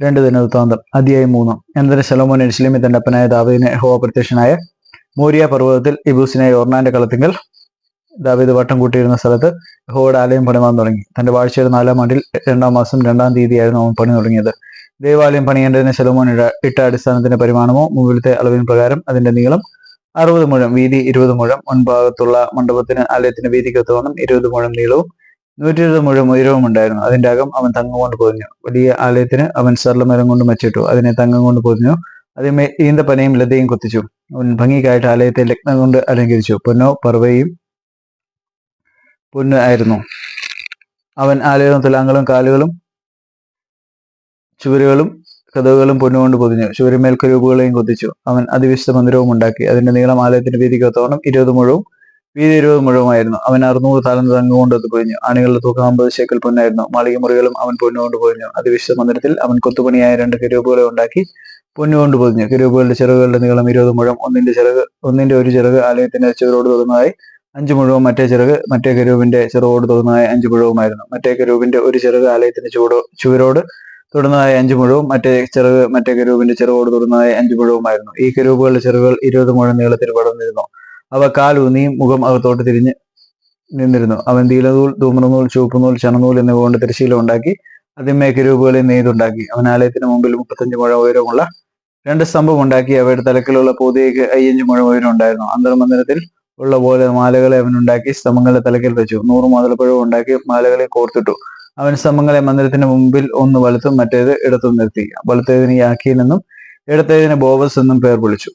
രണ്ട് ദിനവൃത്താന്തം അധ്യായം മൂന്ന്. അനന്തരം ശലോമോൻ എരിശിലേമി തന്റെ അപ്പനായ ദാവീദിനെ ഹോവ പ്രത്യക്ഷനായ മോരിയ പർവതത്തിൽ ഇബൂസിനെ ഓർണാന്റെ കളത്തിങ്കൽ ദാവീദ് വട്ടം കൂട്ടിയിരുന്ന സ്ഥലത്ത് ഹോയുടെ ആലയം പണിമാൻ തുടങ്ങി. തന്റെ വാഴ്ചയുടെ നാലാം ആണ്ടിൽ രണ്ടാം മാസം രണ്ടാം തീയതിയായിരുന്നു അവൻ പണി തുടങ്ങിയത്. ദേവാലയം പണിയേണ്ടതിന് ശലോമോൻ ഇട ഇട്ട അടിസ്ഥാനത്തിന്റെ പരിമാണമോ മുമ്പിലത്തെ അളവിൻ പ്രകാരം അതിന്റെ നീളം അറുപത് മുഴം വീതി ഇരുപത് മുഴം മുൻഭാഗത്തുള്ള മണ്ഡപത്തിന് ആലയത്തിന്റെ വീതിക്ക് ഇരുപത് മുഴം നീളവും നൂറ്റി ഇരുപത് മുഴം ഉയരവും ഉണ്ടായിരുന്നു അതിന്റെ അകം അവൻ തങ്കം കൊണ്ട് പൊതിഞ്ഞു. വലിയ ആലയത്തിന് അവൻ സർലമരം കൊണ്ട് മച്ചിട്ടു. അതിനെ തങ്കം കൊണ്ട് പൊതിഞ്ഞു. അതിന്മേൽ ഈന്തപ്പനയും ലതയും കൊത്തിച്ചു. അവൻ ഭംഗിക്കായിട്ട് ആലയത്തെ ലഗ്നം കൊണ്ട് അലങ്കരിച്ചു. പൊന്നോ പർവയും പൊന്ന് ആയിരുന്നു. അവൻ ആലയവും തുലാങ്ങളും കാലുകളും ചുവരുകളും കഥകളും പൊന്നുകൊണ്ട് പൊതിഞ്ഞു. ചുവരുമേൽ കരൂപുകളെയും കൊത്തിച്ചു. അവൻ അതിവിശുദ്ധ മന്ദിരവും ഉണ്ടാക്കി. അതിന്റെ നീളം ആലയത്തിന്റെ വീതിക്ക് ഒത്തോണം ഇരുപത് മുഴവും വീതി ഇരുപത് മുഴവുമായിരുന്നു അവൻ അറുന്നൂറ് താലന്ത് തങ്കം കൊണ്ട് പൊഴിഞ്ഞു. ആണികളുടെ തൂക്കം അമ്പത് ശേക്കൽ പൊന്നായിരുന്നു. മാളിക മുറികളും അവൻ പൊന്നുകൊണ്ട് അത് അതിവിശുദ്ധ മന്ദിരത്തിൽ അവൻ കൊത്തുപണിയായ രണ്ട് കിരൂപുകളെ ഉണ്ടാക്കി പൊന്നുകൊണ്ട് പൊതിഞ്ഞു. കിരൂപുകളുടെ ചിറകുകളുടെ നീളം ഇരുപത് മുഴം. ഒന്നിന്റെ ചിറക് ഒന്നിന്റെ ഒരു ചിറക് ആലയത്തിന്റെ ചുവരോട് തൊടുന്നതായി അഞ്ച് മുഴവും മറ്റേ ചിറക് മറ്റേ കരൂപിന്റെ ചിറകോട് തൊടുന്നതായ അഞ്ച് മുഴവുമായിരുന്നു. മറ്റേ കരൂപിന്റെ ഒരു ചിറക് ആലയത്തിന്റെ ചുവടോ ചുവരോട് തൊടുന്നതായ അഞ്ചു മുഴവും മറ്റേ ചിറക് മറ്റേ കരൂപിന്റെ ചിറകോട് തൊടുന്നതായ അഞ്ച് മുഴവുമായിരുന്നു. ഈ കരൂപുകളുടെ ചിറകുകൾ ഇരുപത് മുഴം നീളത്തിൽ പടർന്നിരുന്നു. അവ കാലൂന്നിയും മുഖം അകത്തോട്ട് തിരിഞ്ഞ് നിന്നിരുന്നു. അവൻ തീലനൂൽ ധൂമ്രനൂൽ ചുവപ്പുനൂൽ ചണനൂൽ എന്നിവ കൊണ്ട് തിരശീല ഉണ്ടാക്കി അതിന്മേ കരൂപുകളെ നെയ്തുണ്ടാക്കി. അവൻ ആലയത്തിന് മുമ്പിൽ മുപ്പത്തഞ്ച് മുഴ ഉയരമുള്ള രണ്ട് സ്തംഭം ഉണ്ടാക്കി. അവയുടെ തലക്കിലുള്ള പൊതിയേക്ക് അയ്യഞ്ച് മുഴ ഉയരം ഉണ്ടായിരുന്നു. അന്തർമന്ദിരത്തിൽ ഉള്ള പോലെ മാലകളെ അവൻ ഉണ്ടാക്കി സ്തംഭങ്ങളുടെ തലക്കിൽ വെച്ചു. നൂറ് മാതളപ്പഴവും ഉണ്ടാക്കി മാലകളെ കോർത്തിട്ടു. അവൻ സ്തംഭങ്ങളെ മന്ദിരത്തിന് മുമ്പിൽ ഒന്ന് വലുത്തും മറ്റേത് ഇടത്തും നിർത്തി. വലുത്തേതിന് യാക്കീൻ എന്നും ഇടത്തേതിന് ബോവസ് എന്നും പേർ വിളിച്ചു.